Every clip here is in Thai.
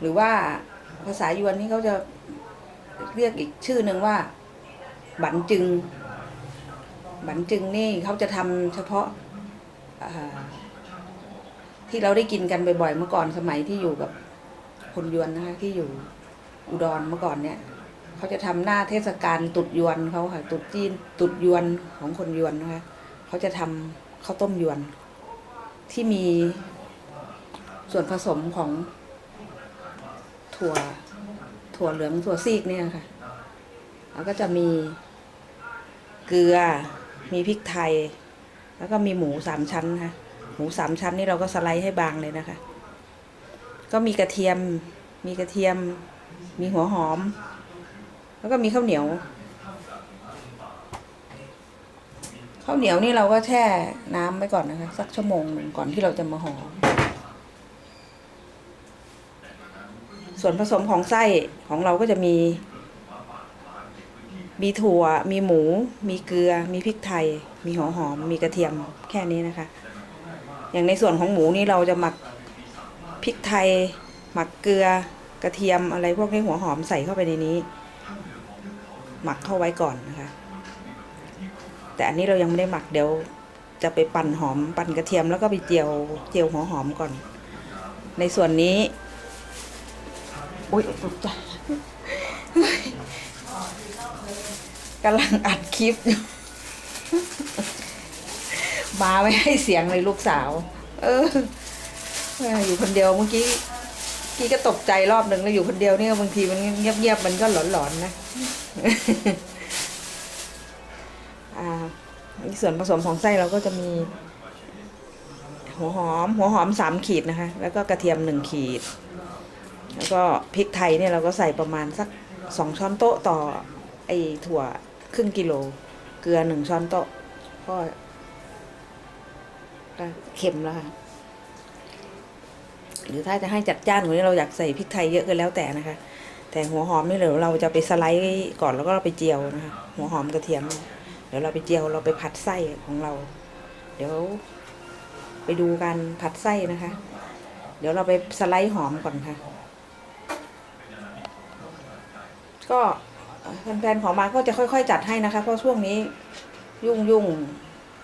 หรือว่าภาษายวนนี่เขาจะเรียกอีกชื่อหนึ่งว่า บันจึง บันจึงนี่เขาจะทำเฉพาะที่เราได้กินกันบ่อยๆเมื่อก่อนสมัยที่อยู่กับคนยวนนะคะที่อยู่อุดรเมื่อก่อนเนี่ยเขาจะทำหน้าเทศกาลตุดยวนเขาค่ะตุดจีนตุดยวนของคนยวนนะคะเขาจะทำข้าวต้มยวน ที่มีส่วนผสมของ ถั่ว ถั่วเหลืองถั่วซีกเนี่ยค่ะแล้วก็จะมีเกลือ มีพริกไทย แล้วก็มีหมูสามชั้นค่ะ หมูสามชั้นนี่เราก็สไลด์ให้บางเลยนะคะ ก็มีกระเทียม มีกระเทียม มีหัวหอม แล้วก็มีข้าวเหนียว ข้าวเหนียวนี่เราก็แช่น้ำไว้ก่อนนะคะ สักชั่วโมงหนึ่งก่อนที่เราจะมาห่อ ส่วนผสมของไส้ของเราก็จะมี มีถั่ว มีหมู มีเกลือ มีพริกไทย มีหัวหอม มีกระเทียมแค่นี้นะคะ อย่างในส่วนของหมูนี่เราจะหมักพริกไทย หมักเกลือกระเทียมอะไรพวกนี้หัวหอมใส่เข้าไปในนี้ หมักเข้าไว้ก่อนนะคะ แต่อันนี้เรายังไม่ได้หมักเดี๋ยวจะไปปั่นหอมปั่นกระเทียมแล้วก็ไปเจียวเจียวหัวหอมก่อน ในส่วนนี้ อุ้ยตกใจกำลังอัดคลิปอยู่มาไม่ให้เสียงเลยลูกสาว เออ อยู่คนเดียวเมื่อกี้เมื่อกี้ก็ตกใจรอบหนึ่งแล้วอยู่คนเดียวเนี่ยบางทีมันเงียบๆมันก็หลอนๆนะอ่าส่วนผสมของไส้เราก็จะมี หัวหอม หัวหอมสามขีดนะคะ แล้วก็กระเทียมหนึ่งขีด แล้วก็พริกไทยเนี่ยเราก็ใส่ประมาณสักสองช้อนโต๊ะต่อไอ้ถั่วครึ่งกิโล เกลือหนึ่งช้อนโต๊ะก็ก็เค็มแล้วค่ะหรือถ้าจะให้จัดจ้านกว่านี้เราอยากใส่พริกไทยเยอะก็แล้วแต่นะคะ แต่หัวหอมนี่เดี๋ยวเราจะไปสไลด์ก่อนแล้วก็เราไปเจียวนะคะ หัวหอมกระเทียมเดี๋ยวเราไปเจียวเราไปผัดไส้ของเรา เดี๋ยว ไปดูการผัดไส้นะคะ เดี๋ยวเราไปสไลด์หอมก่อนค่ะ ก็แฟนๆของมาก็จะค่อยๆ จัดให้นะคะ เพราะช่วงนี้ยุ่งยุ่ง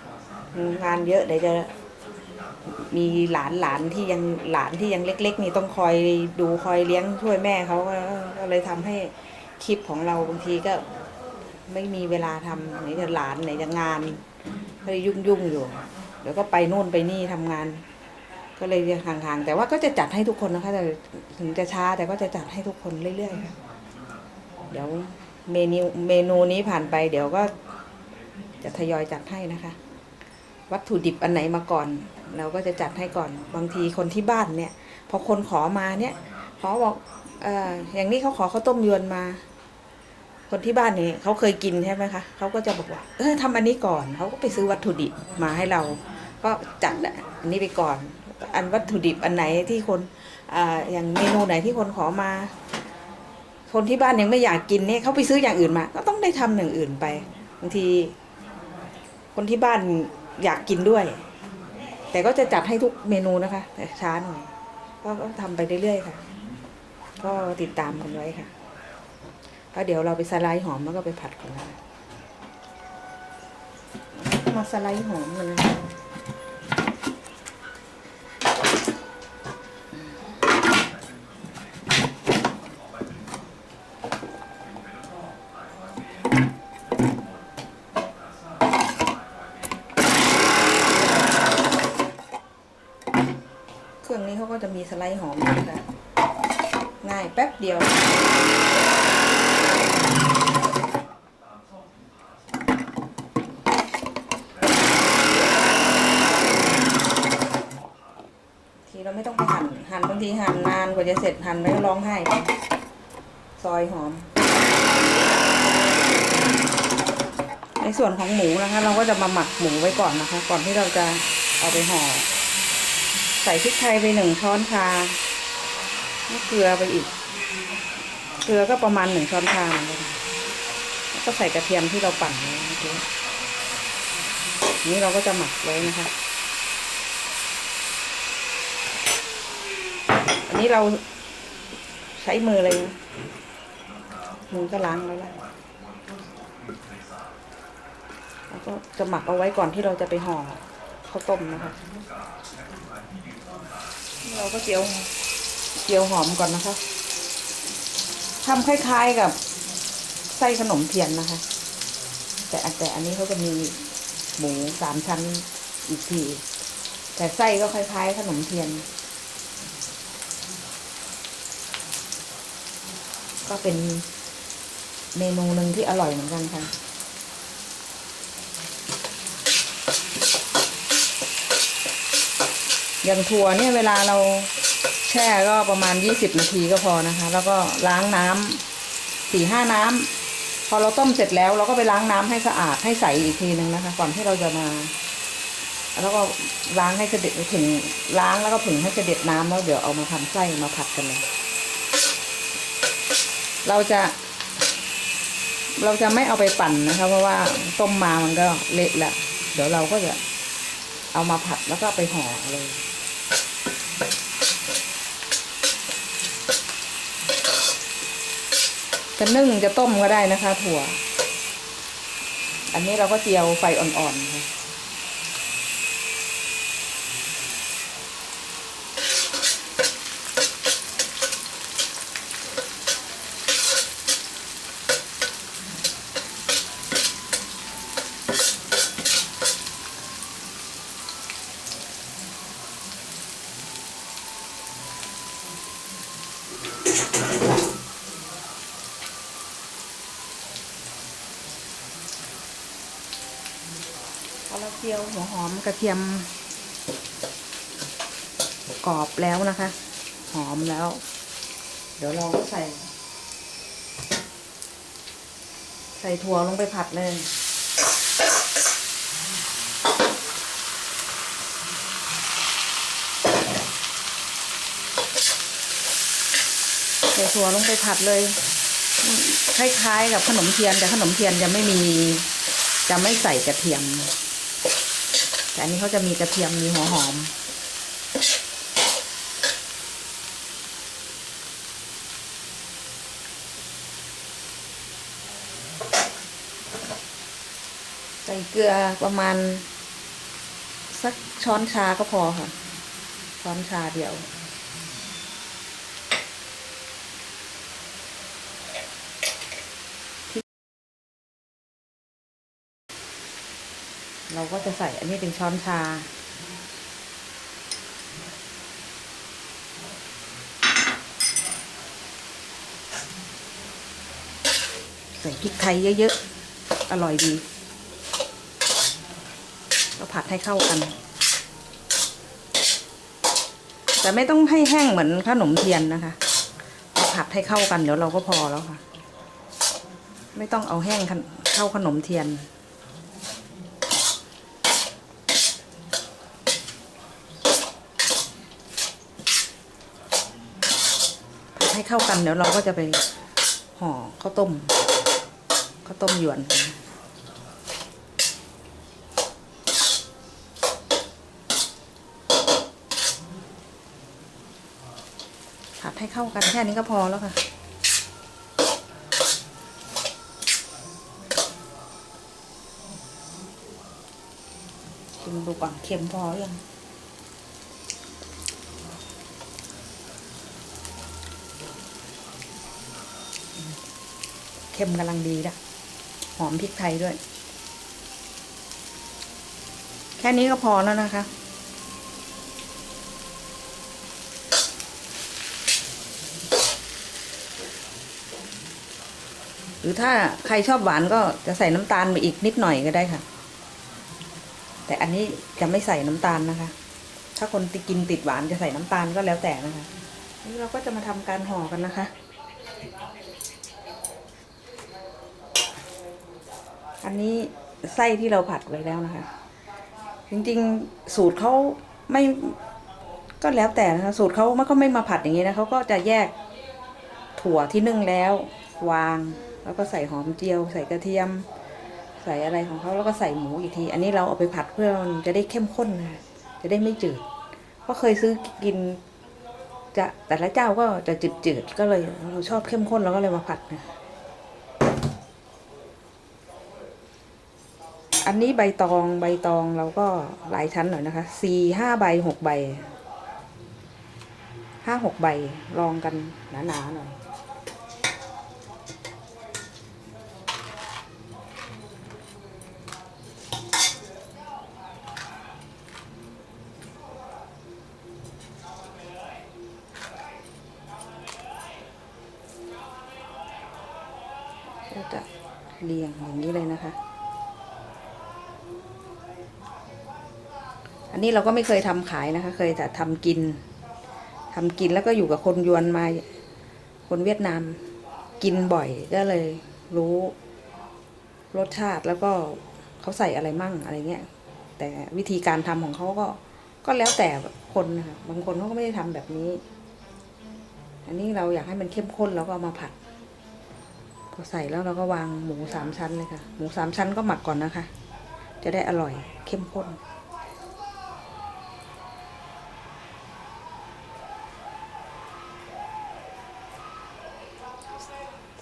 ๆงานเยอะเดี๋ยวจะมีหลานหลานๆที่ยังหลานที่ยังเล็ก ๆ นี่ต้องคอยดูคอยเลี้ยงช่วยแม่เขาก็เลยทำให้คลิปของเราบางทีก็ไม่มีเวลาทำไหนจะหลานไหนจะงานก็เลยยุ่งๆอยู่เดี๋ยวก็ไปนู่นไปนี่ทำงาน ก็เลยห่างๆแต่ว่าก็จะจัดให้ทุกคนนะคะแต่ถึงจะช้าแต่ก็จะจัดให้ทุกคนเรื่อยๆค่ะ เดี๋ยวเมนูเมนูนี้ผ่านไป เดี๋ยวก็จะทยอยจัดให้นะคะ วัตถุดิบอันไหนมาก่อน เราก็จะจัดให้ก่อนบางทีคนที่บ้านเนี่ยพอคนขอมาเนี่ยขอบอกเอออย่างนี้เขาขอข้าวต้มยวนมา คนที่บ้านนี่เขาเคยกินใช่ไหมคะเขาก็จะบอกว่าเออทำอันนี้ก่อนเขาก็ไปซื้อวัตถุดิบมาให้เรา ก็จัดอันนี้ไปก่อน อันวัตถุดิบอันไหนที่คนอ่าอย่างเมนูไหนที่คนขอมา คนที่บ้านยังไม่อยากกินเนี่ยเขาไปซื้ออย่างอื่นมา ก็ต้องได้ทำอย่างอื่นไปบางที คนที่บ้านอยากกินด้วย แต่ก็จะจัดให้ทุกเมนูนะคะ แต่ช้าหน่อยก็ก็ทำไปเรื่อยๆค่ะ ก็ติดตามกันไว้ค่ะแล้วเดี๋ยวเราไปสไลด์หอมแล้วก็ไปผัดกันนะมาสไลด์หอมกัน รื่องนี้เขาก็จะมีสไลด์หอมนะคะง่ายแป๊บเดียว ทีเราไม่ต้องไปหั่น หั่นบางทีหั่นนานกว่าจะเสร็จหั่นไม่ร้องไห้ไปซอยหอม ในส่วนของหมูนะคะ เราก็จะมาหมักหมูไว้ก่อนนะคะ ก่อนที่เราจะเอาไปห่อ ใส่พริกไทยไปหนึ่งช้อนชาแล้วเกลือไปอีก เกลือก็ประมาณหนึ่งช้อนชาเหมือนกันแล้วก็ใส่กระเทียมที่เราปั่นไว้เมื่อกี้นี้เราก็จะหมักไว้นะคะ อันนี้เราใช้มือเลยมือก็ล้างแล้วล่ะแล้วก็จะหมักเอาไว้ก่อนที่เราจะไปห่อข้าวต้มนะคะ เราก็เจียวเจียวหอมก่อนนะคะทำคล้ายๆกับไส้ขนมเทียนนะคะ แต่แต่อันนี้เขาจะมีหมูสามชั้นอีกที แต่ไส้ก็คล้ายๆขนมเทียน ก็เป็นเมนูหนึ่งที่อร่อยเหมือนกันค่ะ อย่างถั่วเนี่ยเวลาเราแช่ก็ประมาณยี่สิบนาทีก็พอนะคะ แล้วก็ล้างน้ำสี่ห้าน้ำพอเราต้มเสร็จแล้ว เราก็ไปล้างน้ำให้สะอาดให้ใสอีกทีหนึ่งนะคะ ก่อนที่เราจะมา แล้วก็ล้างให้เสด็จถึงล้างแล้วก็ผึ่งให้เสด็จน้ำแล้วเดี๋ยวเอามาทำไส้มาผัดกันเลย เราจะ เราจะไม่เอาไปปั่นนะคะ เพราะว่าต้มมามันก็เละละเดี๋ยวเราก็จะเอามาผัดแล้วก็ไปห่อเลย จะนึ่งจะต้มก็ได้นะคะ ถั่ว อันนี้เราก็เจียวไฟอ่อนๆค่ะ พอเราเจียวหัวหอม กระเทียมกรอบแล้วนะคะ หอมแล้ว เดี๋ยวเราก็ใส่ ใส่ถั่วลงไปผัดเลยใส่ถั่วลงไปผัดเลย คล้ายๆ กับขนมเทียนแต่ขนมเทียนจะไม่มี จะไม่ใส่กระเทียม แต่อันนี้เขาจะมีกระเทียมมีหัวหอม ใส่เกลือประมาณ สักช้อนชาก็พอค่ะ ช้อนชาเดียว เราก็จะใส่อันนี้เป็นช้อนชา ใส่พริกไทยเยอะๆ อร่อยดีก็ผัดให้เข้ากัน แต่ไม่ต้องให้แห้งเหมือนขนมเทียนนะคะเราผัดให้เข้ากันเดี๋ยวเราก็พอแล้วค่ะ ไม่ต้องเอาแห้งเข้าขนมเทียน ให้เข้ากันเดี๋ยวเราก็จะไปห่อข้าวต้มข้าวต้มหยวนผัดให้เข้ากันแค่นี้ก็พอแล้วค่ะชิมดูก่อนเค็มพออยัง ค็มกำลังดีละหอมพริกไทยด้วย แค่นี้ก็พอแล้วนะคะ หรือถ้าใครชอบหวานก็จะใส่น้ำตาลไปอีกนิดหน่อยก็ได้ค่ะ แต่อันนี้จะไม่ใส่น้ำตาลนะคะ ถ้าคนติกินติดหวานจะใส่น้ำตาลก็แล้วแต่นะคะนี่เราก็จะมาทำการห่อกันนะคะ อันนี้ไส้ที่เราผัดไว้แล้วนะคะ จริงๆสูตรเขาไม่ก็แล้วแต่นะคะสูตรเขาไม่ก็ไม่มาผัดอย่างนี้นะเขาก็จะแยกถั่วที่นึ่งแล้ว วาง แล้วก็ใส่หอมเจียว ใส่กระเทียม ใส่อะไรของเขาแล้วก็ใส่หมูอีกที อันนี้เราเอาไปผัดเพื่อมันจะได้เข้มข้นนะจะได้ไม่จืด เพราะเคยซื้อกิน จะแต่ละเจ้าก็จะจืดๆก็เลยเราชอบเข้มข้นเราก็เลยมาผัดนะ อันนี้ใบตองใบตองเราก็หลายชั้นหน่อยนะคะสี่ห้าใบหกใบห้าหกใบลองกันหนาๆหน่อยก็จะเรียงอย่างนี้เลยนะคะ นนี้เราก็ไม่เคยทำขายนะคะ เคยแต่ทำกินทำกินแล้วก็อยู่กับคนยวนมา คนเวียดนามกินบ่อยก็เลยรู้รสชาติแล้วก็เขาใส่อะไรมั่งอะไรเงี้ย แต่วิธีการทำของเขาก็ ก็แล้วแต่คนนะคะบางคนเขาก็ไม่ได้ทำแบบนี้ อันนี้เราอยากให้มันเข้มข้นเราก็เอามาผัดพอใส่แล้วเราก็วางหมูสามชั้นเลยค่ะ หมูสามชั้นก็หมักก่อนนะคะ จะได้อร่อยเข้มข้น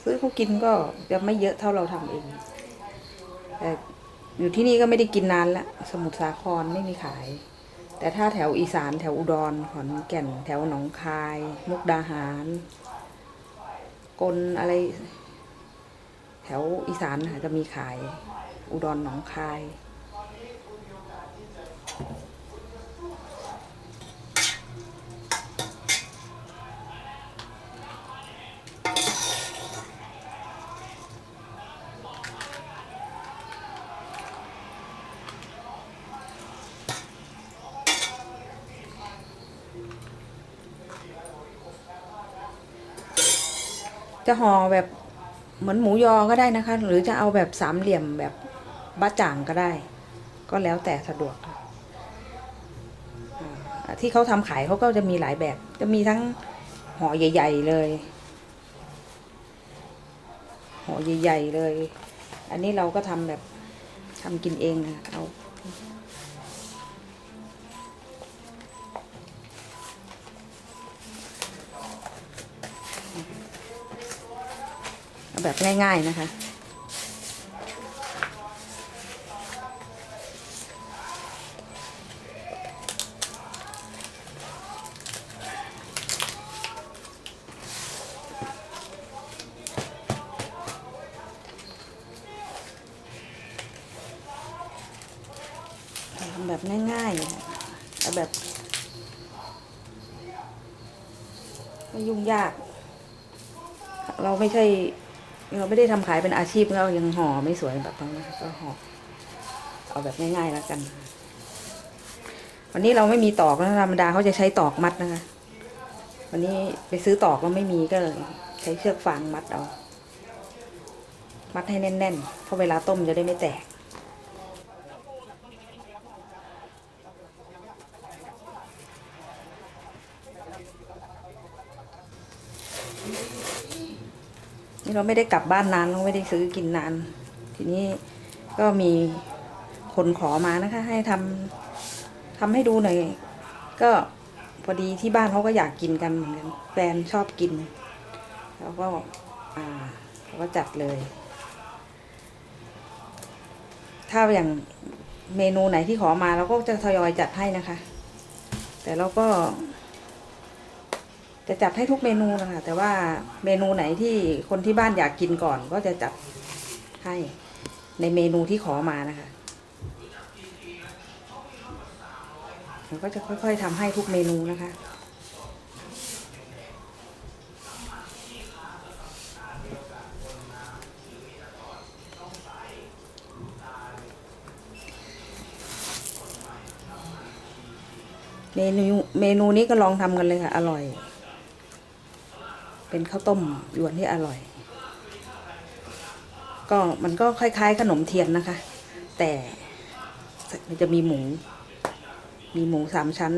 ซื้อเขากินก็จะไม่เยอะเท่าเราทำเองแต่อยู่ที่นี่ก็ไม่ได้กินนานละสมุทรสาครไม่มีขาย แต่ถ้าแถวอีสานแถวอุดรขอนแก่น แถวหนองคาย มุกดาหาร กลอะไร แถวอีสานจะมีขาย อุดรหนองคาย จะห่อแบบเหมือนหมูยอก็ได้นะคะ หรือจะเอาแบบสามเหลี่ยมแบบบะจ่างก็ได้ ก็แล้วแต่สะดวกที่เขาทำขายเขาก็จะมีหลายแบบ จะมีทั้งห่อใหญ่ ๆ เลยห่อใหญ่ ๆ เลย อันนี้เราก็ทำแบบทำกินเองนะเอา แบบง่าย ๆนะคะ ทำแบบง่ายๆเอาแบบไม่ยุ่งยาก เราไม่ใช่ เราไม่ได้ทำขายเป็นอาชีพเรายังห่อไม่สวยแบบนั้นนะคะก็ห่อเอาแบบง่ายๆแล้วกัน วันนี้เราไม่มีตอกนะธรรมดาเขาจะใช้ตอกมัดนะคะ วันนี้ไปซื้อตอกแล้วไม่มีก็เลย ใช้เชือกฟางมัดเอา มัดให้แน่นๆเพราะเวลาต้มจะได้ไม่แตก นี่เราไม่ได้กลับบ้านนานเราไม่ได้ซื้อกินนาน ทีนี้ก็มีคนขอมานะคะ ให้ทำทำให้ดูหน่อย ก็พอดีที่บ้านเขาก็อยากกินกันเหมือนกันแฟนชอบกินแล้วก็อ่าเราก็จัดเลย ถ้าอย่างเมนูไหนที่ขอมาเราก็จะทยอยจัดให้นะคะ แต่เราก็ จะจัดให้ทุกเมนูนะคะแต่ว่าเมนูไหนที่คนที่บ้านอยากกินก่อน ก็จะจัดให้ในเมนูที่ขอมานะคะเราก็จะค่อยๆทำให้ทุกเมนูนะคะเมนูเมนูนี้ก็ลองทำกันเลยค่ะ อร่อย เป็นข้าวต้มยวนที่อร่อย ก็มันก็คล้ายๆ ขนมเทียนนะคะ แต่มันจะมีหมู มีหมูสามชั้น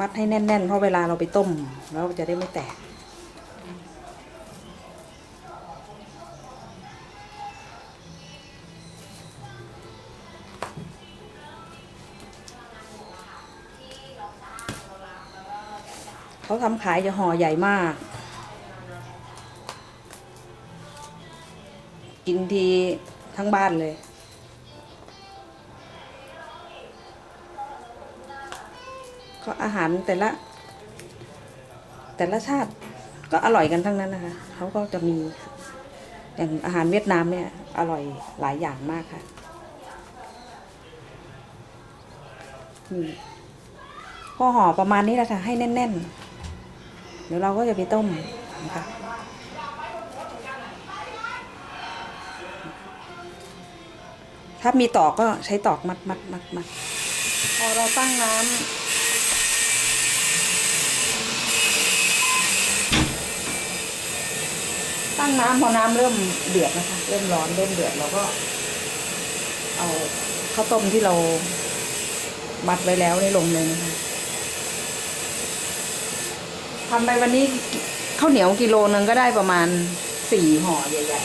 มัดให้แน่นๆ เพราะเวลาเราไปต้ม แล้วจะได้ไม่แตก เขาทำขายจะห่อใหญ่มาก กินทีทั้งบ้านเลยก็อาหารแต่ละ แต่ละชาติก็อร่อยกันทั้งนั้นนะคะเขาก็จะมีอย่างอาหารเวียดนามเนี่ย อร่อยหลายอย่างมากค่ะนี่ห่อห่อประมาณนี้แหละค่ะ ให้แน่น ๆ เดี๋ยวเราก็จะไปต้มนะคะถ้ามีตอกก็ใช้ตอกมัดมัดมัดมัดพอเราตั้งน้ำตั้งน้ำพอน้ำเริ่มเดือดนะคะ เริ่มร้อนเริ่มเดือดเราก็ เอาข้าวต้มที่เรามัดไว้แล้วนี่ลงเลยนะคะ ทำไปวันนี้ข้าวเหนียวกิโลนึงก็ได้ประมาณสี่ห่อใหญ่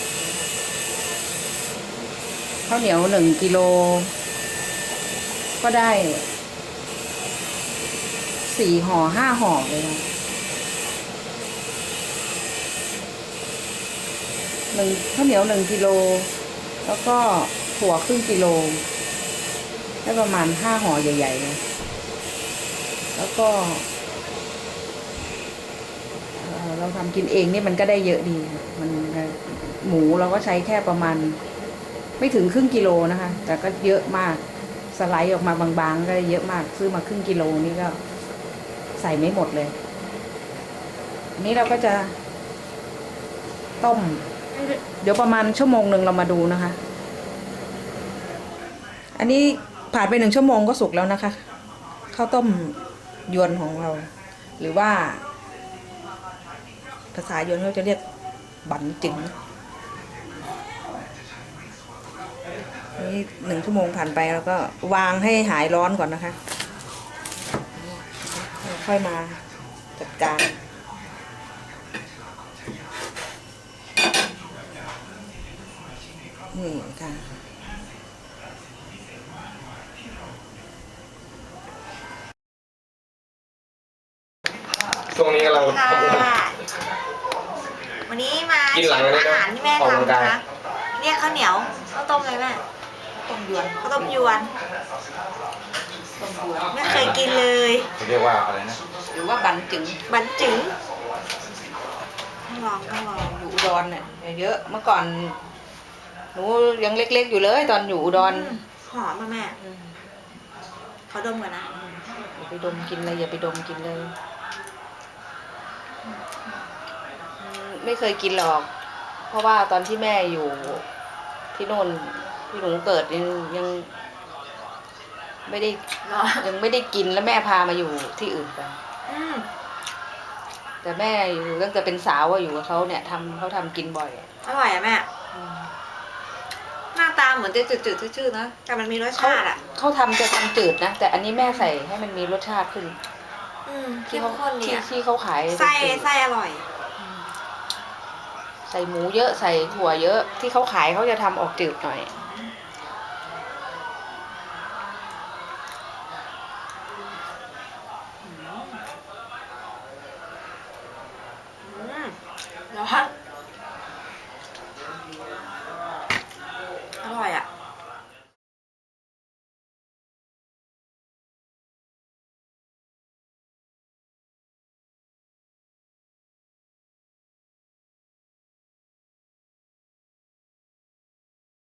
ๆข้าวเหนียวหนึ่งกิโล ก็ได้สี่ห่อห้าห่อเลยนะหนึ่งข้าวเหนียวหนึ่งกิโล แล้วก็ถั่วครึ่งกิโล ได้ประมาณห้าห่อใหญ่ๆเลยแล้วก็เอ่อเรา ทำกินเองนี่มันก็ได้เยอะดี มันหมูเราก็ใช้แค่ประมาณ ไม่ถึงครึ่งกิโลนะคะ แต่ก็เยอะมากสไลด์ออกมาบางๆ ก็เยอะมากซื้อมาครึ่งกิโลนี่ก็ใส่ไม่หมดเลยนี้เราก็จะ ต้ม เดี๋ยวประมาณชั่วโมงหนึ่งเรามาดูนะคะ อันนี้ผ่านไปหนึ่งชั่วโมงก็สุกแล้วนะคะข้าวต้มยวนของเรา หรือว่า ภาษายวนเขาจะเรียกบันจึงนี่หนึ่งชั่วโมงผ่านไปแล้วก็วางให้หายร้อนก่อนนะคะ ค่อยมาจัดการนี่ค่ะช่วงนี้กำลังค่ะวัน กินหลังเลยนะอาหารที่แม่ออกกำลังทำกาย นะคะเนี่ยข้าวเหนียวข้าวต้มเลยแม่ต้มยวนข้าวต้มยวนต้มยวนไม่เคยกินเลยเขาเรียกว่าอะไรนะหรือว่าบันจึงบันจึงต้องลองต้องลองอยู่อุดรเนี่ยเยอะเมื่อก่อนหนูยังเล็กๆอยู่เลยตอนอยู่อุดรมหอมมาแม่อืมเขาดมก่อนนะอย่าไปดมกินเลยอย่าไปดมกินเลยอืม ไม่เคยกินหรอก เพราะว่าตอนที่แม่อยู่ที่โน่นที่หนูเกิดยังยังไม่ได้รอยังไม่ได้กินแล้วแม่พามาอยู่ที่อื่นกันอืมแต่แม่อยู่ตั้งแต่เป็นสาวอะอยู่กับเขาเนี่ยทำเขาทำกินบ่อยอร่อยอะแม่หน้าตาเหมือนจะจืดๆชืดๆนะ แต่มันมีรสเขาชาติอะเขาทำจะทำจืดนะ แต่อันนี้แม่ใส่ให้มันมีรสชาติขึ้น อืมที่เข้มเขาข้นที่เนี่ยที่เขาขายไส้จืดไส้อร่อย ใส่หมูเยอะใส่ถั่วเยอะที่เขาขายเขาจะทำออกจืดหน่อย